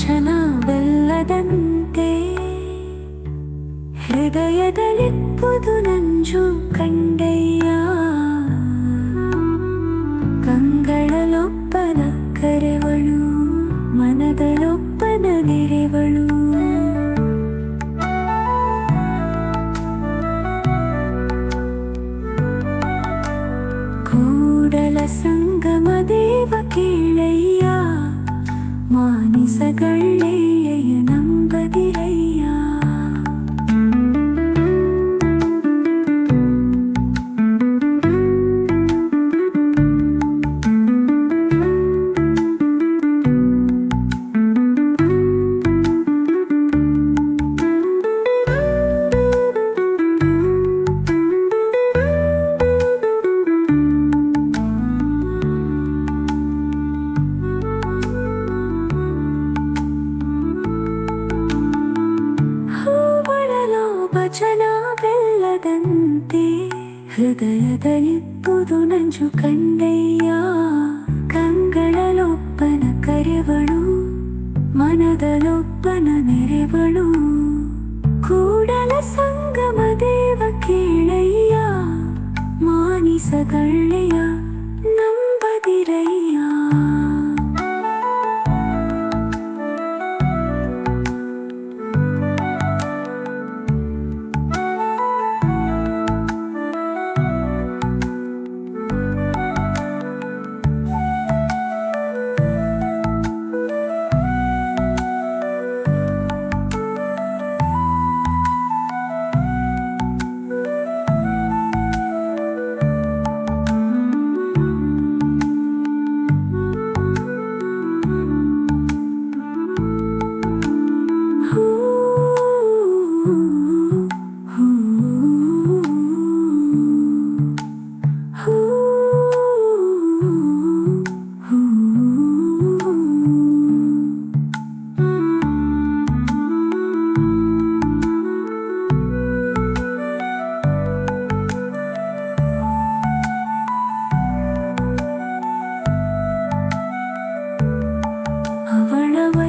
ವಚನವಲ್ಲದಂತೆ ಹೃದಯದಲ್ಲಿಪ್ಪುದು ನಂಜು ಕಂಡಯ್ಯ. ಕಂಗಳಲೊಪ್ಪನ ಕರೆವಳು ಮನದಲೊಪ್ಪನ ನೆರೆವಳು. ಕೂಡಲ ಸಂ ಬೆಲ್ಲದಂತೆ ಹೃದಯದಲ್ಲಿಪ್ಪುದು ನಂಜು ಕಂಡಯ್ಯ. ಕಂಗಳಲೊಪ್ಪನ ಕರೆವಳು ಮನದಲೊಪ್ಪನ ನೆರೆವಳು. ಕೂಡಲ ಸಂಗಮ ದೇವ ಕೇಳಯ್ಯ ಮಾನಿಸಗಳ್ಳೆಯ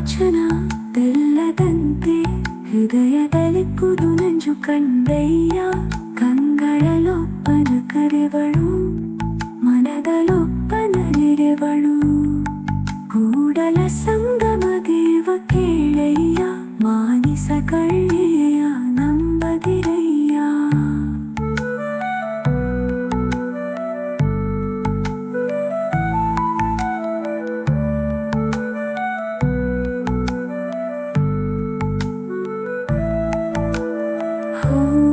ಅವಳ ವಚನ ತೆಲ್ಲದಂತೆ ಹೃದಯದಲ್ಲಿಪ್ಪುದು ನಂಜು ಕಂಡಯ್ಯ ಕಂಗಳಲೊಪ್ಪನ ಕರೆವಳು. Ooh.